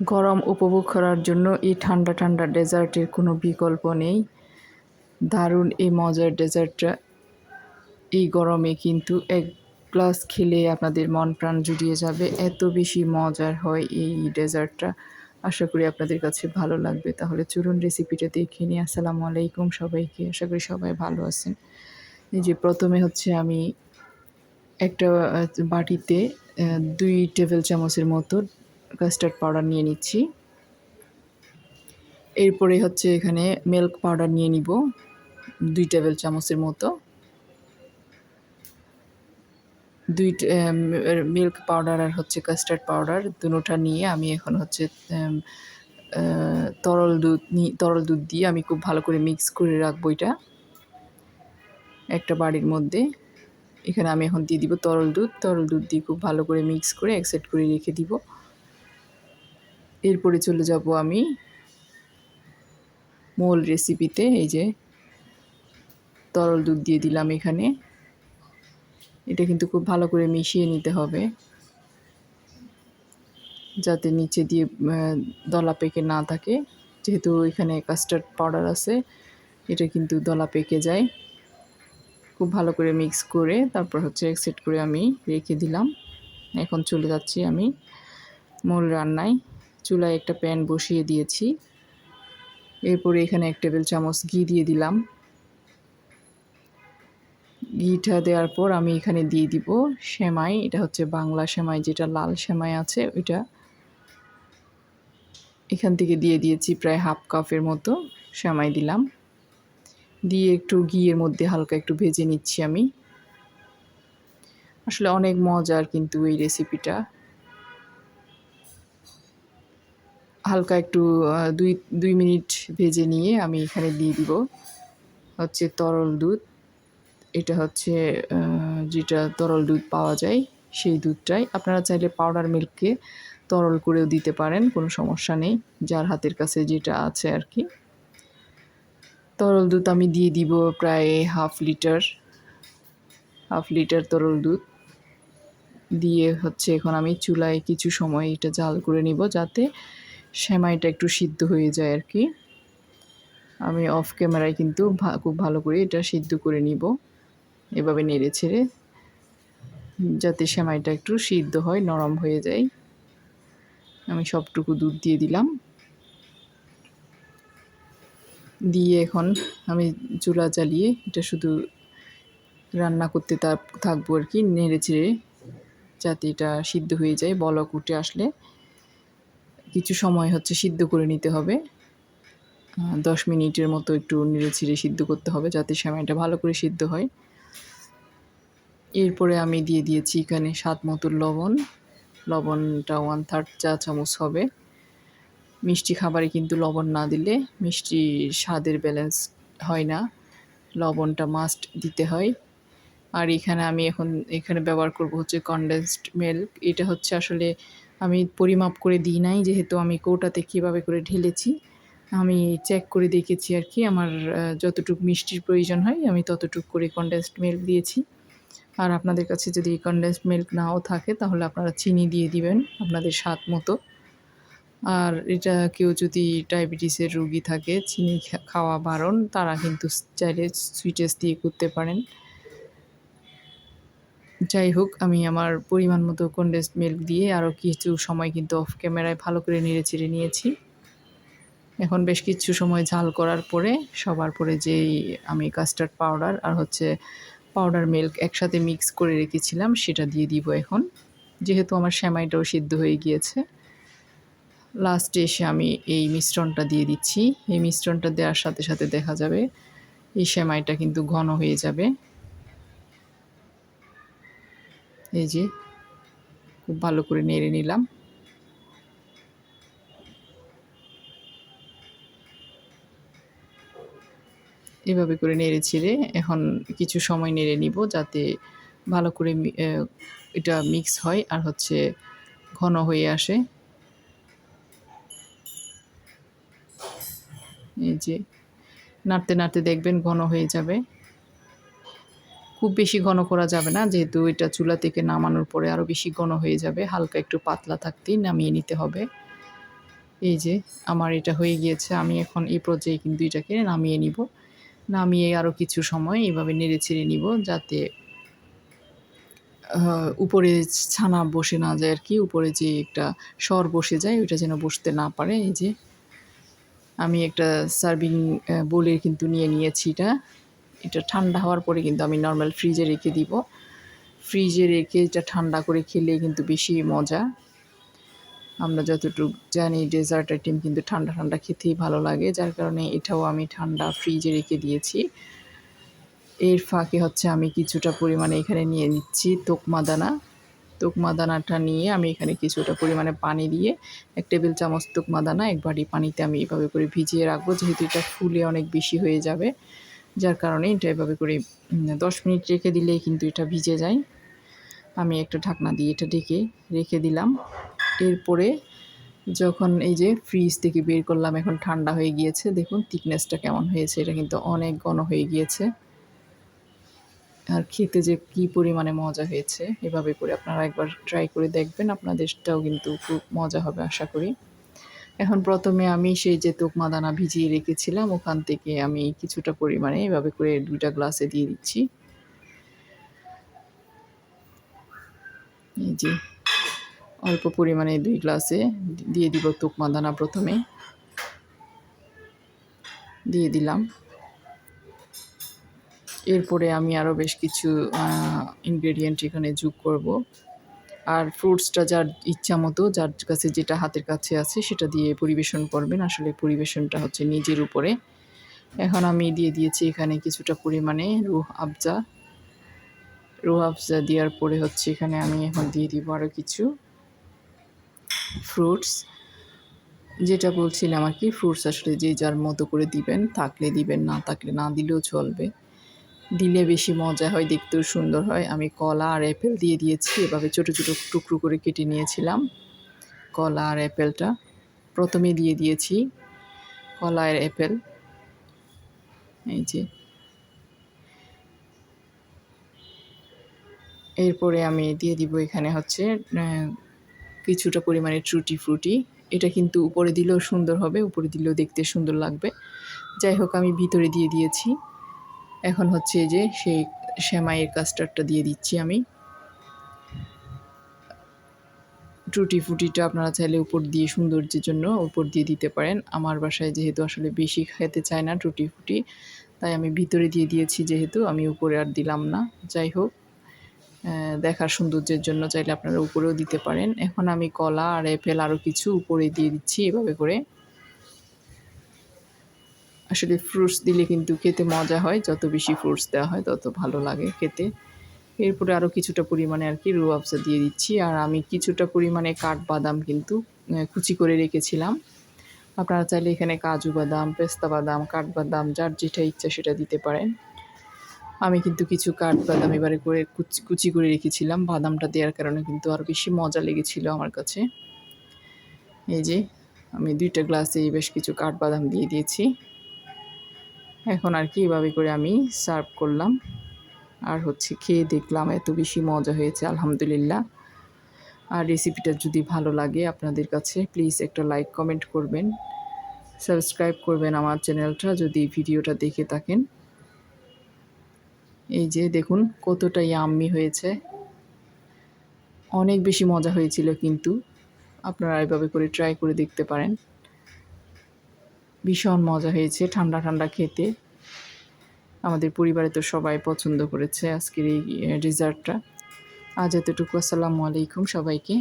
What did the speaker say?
গরম উপভোগ করার জন্য এই ঠান্ডা ঠান্ডা ডেজার্টের কোনো বিকল্প নেই। দারুণ এই মজার ডেজার্টটা। এই গরমে কিন্তু এক গ্লাস খেলে আপনাদের মন প্রাণ জুড়িয়ে যাবে। এত বেশি মজার হয় এই ডেজার্টটা। আশা করি আপনাদের কাছে ভালো লাগবে। তাহলে চলুন রেসিপিটা দেখে নিই। আসসালামু আলাইকুম সবাইকে। আশা করি সবাই ভালো আছেন। এই যে প্রথমে হচ্ছে আমি একটা বাটিতে দুই টেবিল চামচের মতো কাস্টার্ড পাউডার নিয়ে নিচ্ছি। এরপরে হচ্ছে এখানে মিল্ক পাউডার নিয়ে নিব, দুই টেবিল চামচের মতো। দুই মিল্ক পাউডার আর হচ্ছে কাস্টার্ড পাউডার দুটোটা নিয়ে আমি এখন হচ্ছে তরল দুধ তরল দুধ দিয়ে আমি খুব ভালো করে মিক্স করে রাখব এটা একটা বাড়ির মধ্যে। এখানে আমি এখন দিয়ে দিব তরল দুধ। তরল দুধ দিয়ে খুব ভালো করে মিক্স করে এক অ্যাকসেপ্ট করে রেখে দিব। এরপরে চলে যাব আমি মূল রেসিপিতে এই যে তরল দুধ দিয়ে দিলাম এখানে। এটা কিন্তু খুব ভালো করে মিশিয়ে নিতে হবে। যাতে নিচে দিয়ে দলা পেকে না থাকে। যেহেতু এখানে কাস্টার্ড পাউডার আছে, এটা কিন্তু দলা পেকে যায়। খুব ভালো করে মিক্স করে তারপর হচ্ছে এক সেট করে আমি রেখে দিলাম। এখন চলে যাচ্ছি আমি মূল রান্নায়। চুলায় একটা প্যান বসিয়ে দিয়েছি। এরপরে এখানে এক টেবিল চামচ ঘি দিয়ে দিলাম। ঘিটা দেওয়ার পর আমি এখানে দিয়ে দিব সেমাই। এটা হচ্ছে বাংলা সেমাই, যেটা লাল সেমাই আছে ওইটা। এখান থেকে দিয়ে দিয়েছি প্রায় হাফ কাপের মতো সেমাই দিলাম। দিয়ে একটু ঘিয়ের মধ্যে হালকা একটু ভেজে নিচ্ছি আমি। আসলে অনেক মজার কিন্তু এই রেসিপিটা হালকা একটু দুই দুই মিনিট ভেজে নিয়ে আমি এখানে দিয়ে দিব। হচ্ছে তরল দুধ। এটা হচ্ছে যেটা তরল দুধ পাওয়া যায়, সেই দুধটাই। আপনারা চাইলে পাউডার মিল্ককে তরল করেও দিতে পারেন, কোনো সমস্যা নেই, যার হাতের কাছে যেটা আছে আর কি। তরল দুধ আমি দিয়ে দিব প্রায় হাফ লিটার হাফ লিটার তরল দুধ। দিয়ে হচ্ছে এখন আমি চুলায় কিছু সময় এটা জাল করে নিব যাতে সেমাইটা একটু সিদ্ধ হয়ে যায় আর কি। আমি অফ ক্যামেরায় কিন্তু খুব ভালো করে এটা সিদ্ধ করে নিব। এভাবে নেড়ে ছেড়ে যাতে সেমাইটা একটু সিদ্ধ হয়, নরম হয়ে যায়। আমি সবটুকু দুধ দিয়ে দিলাম। দিয়ে এখন আমি চুলা জ্বালিয়ে এটা শুধু রান্না করতে থাকব আর কি, নেড়ে চেড়ে যাতে এটা সিদ্ধ হয়ে যায়, বলক উঠে আসলে। কিছু সময় হচ্ছে সিদ্ধ করে নিতে হবে। দশ মিনিটের মতো একটু নেড়ে ছিঁড়ে সিদ্ধ করতে হবে যাতে সেমাইটা ভালো করে সিদ্ধ হয়। এরপরে আমি দিয়ে দিয়েছি এখানে স্বাদ মতো লবণ। লবণটা ওয়ান থার্ড চা চামচ হবে। মিষ্টি খাবারে কিন্তু লবণ না দিলে মিষ্টি স্বাদের ব্যালেন্স হয় না। লবণটা মাস্ট দিতে হয়। আর এখানে আমি এখন এখানে ব্যবহার করব হচ্ছে কনডেন্সড মিল্ক এটা হচ্ছে আসলে আমি পরিমাপ করে দিই নাই যেহেতু আমি কৌটাতে কীভাবে করে ঢেলেছি। আমি চেক করে দেখেছি আর কি আমার যতটুকু মিষ্টির প্রয়োজন হয় আমি ততটুকু করে কনডেন্সড মিল্ক দিয়েছি। আর আপনাদের কাছে যদি কনডেন্সড মিল্ক নাও থাকে তাহলে আপনারা চিনি দিয়ে দিবেন আপনাদের স্বাদ মতো। আর এটা কেউ যদি ডায়াবেটিসের রুগী থাকে, চিনি খাওয়া বারণ, তারা কিন্তু চাইলে সুইটেস দিয়ে করতে পারেন। যাই হোক আমি আমার পরিমাণ মতো কন্ডেন্সড মিল্ক দিয়ে আরও কিছু সময় কিন্তু অফ ক্যামেরায় ভালো করে নেড়ে চেড়ে নিয়েছি। এখন বেশ কিছু সময় ঝাল করার পরে সবার পরে যেই আমি কাস্টার্ড পাউডার আর হচ্ছে পাউডার মিল্ক একসাথে মিক্স করে রেখেছিলাম, সেটা দিয়ে দিব এখন। যেহেতু আমার শ্যামাইটাও সিদ্ধ হয়ে গিয়েছে। লাস্টে এসে আমি এই মিশ্রণটা দিয়ে দিচ্ছি। এই মিশ্রণটা দেওয়ার সাথে সাথে দেখা যাবে এই সেমাইটা কিন্তু ঘন হয়ে যাবে। এই যে, খুব ভালো করে নেড়ে নিলাম। এভাবে করে নেড়ে ছেড়ে এখন কিছু সময় নেড়ে নিব যাতে ভালো করে এটা মিক্স হয় আর হচ্ছে ঘন হয়ে আসে। এই যে, নাড়তে নাড়তে দেখবেন ঘন হয়ে যাবে। খুব বেশি ঘন করা যাবে না। যেহেতু এটা চুলা থেকে নামানোর পরে আরও বেশি ঘন হয়ে যাবে। হালকা একটু পাতলা থাকতেই নামিয়ে নিতে হবে। এই যে, আমার এটা হয়ে গিয়েছে। আমি এখন এই পর্যায়ে কিন্তু এটাকে নামিয়ে নিব। নামিয়ে আরও কিছু সময় এভাবে নেড়ে ছেড়ে নিব যাতে উপরে ছানা বসে না যায় আর কি। উপরে যে একটা সর বসে যায়, ওইটা যেন বসতে না পারে। এই যে, আমি একটা সার্ভিং বোলের কিন্তু নিয়ে নিয়েছি এটা। এটা ঠান্ডা হওয়ার পরে কিন্তু আমি নর্মাল ফ্রিজে রেখে দিব। ফ্রিজে রেখে এটা ঠান্ডা করে খেলে কিন্তু বেশি মজা। আমরা যতটুকু জানি ডেজার্ট আইটেম কিন্তু ঠান্ডা ঠান্ডা খেতেই ভালো লাগে, যার কারণে এটাও আমি ঠান্ডা ফ্রিজে রেখে দিয়েছি। এর ফাঁকে হচ্ছে আমি কিছুটা পরিমাণে এখানে নিয়ে নিচ্ছি তোকমা দানা তোকমা দানাটা নিয়ে আমি এখানে কিছুটা পরিমাণে পানি দিয়ে এক টেবিল চামচ তোকমা দানা এক বাটি পানিতে আমি এভাবে করে ভিজিয়ে রাখব, যেহেতু এটা ফুলে অনেক বেশি হয়ে যাবে। যার কারণে এটা এভাবে করে দশ মিনিট রেখে দিলেই কিন্তু এটা ভিজে যায়। আমি একটা ঢাকনা দিয়ে এটা ঢেকে রেখে দিলাম। এরপরে যখন এই যে ফ্রিজ থেকে বের করলাম, এখন ঠান্ডা হয়ে গিয়েছে, দেখুন থিকনেসটা কেমন হয়েছে, এটা কিন্তু অনেক ঘন হয়ে গিয়েছে। আর খেতে যে কি পরিমাণে মজা হয়েছে, এভাবে করে আপনারা একবার ট্রাই করে দেখবেন, আপনাদেরটাও কিন্তু খুব মজা হবে, আশা করি। এখন প্রথমে আমি সেই যে তোকমা ভিজিয়ে রেখেছিলাম, ওখান থেকে আমি কিছুটা পরিমাণে এভাবে করে দুইটা গ্লাসে দিয়ে দিচ্ছি। এই যে, অল্প পরিমাণে দুই গ্লাসে দিয়ে দিব তোকমা প্রথমে। দিয়ে দিলাম। এরপরে আমি আরও বেশ কিছু ইনগ্রেডিয়েন্ট এখানে যোগ করব। আর ফ্রুটসটা যার ইচ্ছা মতো, যার কাছে যেটা হাতের কাছে আছে সেটা দিয়ে পরিবেশন করবেন। আসলে পরিবেশনটা হচ্ছে নিজের উপরে। এখন আমি দিয়ে দিয়েছি এখানে কিছুটা পরিমাণে রুহ আফজা। রুহ আফজা দেওয়ার পরে হচ্ছে এখানে আমি এখন দিয়ে দিব আরও কিছু ফ্রুটস যেটা বলছিলাম আর কি ফ্রুটস আসলে যে যার মতো করে দিবেন, থাকলে দিবেন, না থাকলে না দিলেও চলবে। দিলে বেশি মজা হয়, দেখতেও সুন্দর হয়। আমি কলা আর অ্যাপেল দিয়ে দিয়েছি, এভাবে ছোটো ছোটো টুকরো করে কেটে নিয়েছিলাম। কলা আর অ্যাপেলটা প্রথমে দিয়ে দিয়েছি, কলা আর অ্যাপেল। এই যে। এরপরে আমি দিয়ে দিব এখানে হচ্ছে কিছুটা পরিমাণে ট্রুটি ফ্রুটি। এটা কিন্তু উপরে দিলেও সুন্দর হবে, উপরে দিলেও দেখতে সুন্দর লাগবে। যাই হোক, আমি ভিতরে দিয়ে দিয়েছি। এখন হচ্ছে যে সেই সেমাইয়ের কাস্টার্ডটা দিয়ে দিচ্ছি আমি। টুটি ফুটিটা আপনারা চাইলে উপর দিয়ে সৌন্দর্যের জন্য উপর দিয়ে দিতে পারেন। আমার বাসায় যেহেতু আসলে বেশি খেতে চায় না টুটি ফুটি, তাই আমি ভিতরে দিয়ে দিয়েছি যেহেতু, আমি উপরে আর দিলাম না। যাই হোক দেখার সৌন্দর্যের জন্য চাইলে আপনারা উপরেও দিতে পারেন। এখন আমি কলা আর অ্যাপেল আরও কিছু উপরে দিয়ে দিচ্ছি এভাবে করে। আসলে ফ্রুটস দিলে কিন্তু খেতে মজা হয়। যত বেশি ফ্রুটস দেওয়া হয়, তত ভালো লাগে খেতে। এরপরে আরও কিছুটা পরিমাণে আর কি রু আফজা দিয়ে দিচ্ছি। আর আমি কিছুটা পরিমাণে কাঠবাদাম কিন্তু কুচি করে রেখেছিলাম। আপনারা চাইলে এখানে কাজু বাদাম, পেস্তা বাদাম, কাঠবাদাম, যার যেটা ইচ্ছা সেটা দিতে পারেন। আমি কিন্তু কিছু কাঠবাদাম এবারে করে কুচি কুচি করে রেখেছিলাম। বাদামটা দেওয়ার কারণে কিন্তু আরও বেশি মজা লেগেছিল আমার কাছে। এই যে, আমি দুইটা গ্লাসে বেশ কিছু কাঠবাদাম দিয়ে দিয়েছি। এখন আর কি এভাবে করে আমি সার্ভ করলাম। আর হচ্ছে খেয়ে দেখলাম, এত বেশি মজা হয়েছে, আলহামদুলিল্লাহ। আর রেসিপিটা যদি ভালো লাগে আপনাদের কাছে প্লিজ একটা লাইক কমেন্ট করবেন। সাবস্ক্রাইব করবেন আমার চ্যানেলটা যদি ভিডিওটা দেখে থাকেন। এই যে দেখুন, কতটা ইয়াম্মি হয়েছে। অনেক বেশি মজা হয়েছিল কিন্তু, আপনারা এভাবে করে ট্রাই করে দেখতে পারেন। ভীষণ মজা হয়েছে ঠান্ডা ঠান্ডা খেতে। আমাদের পরিবারে তো সবাই পছন্দ করেছে আজকের এই ডেজার্টটা আজ এতটুকু, আসসালামু আলাইকুম সবাইকে।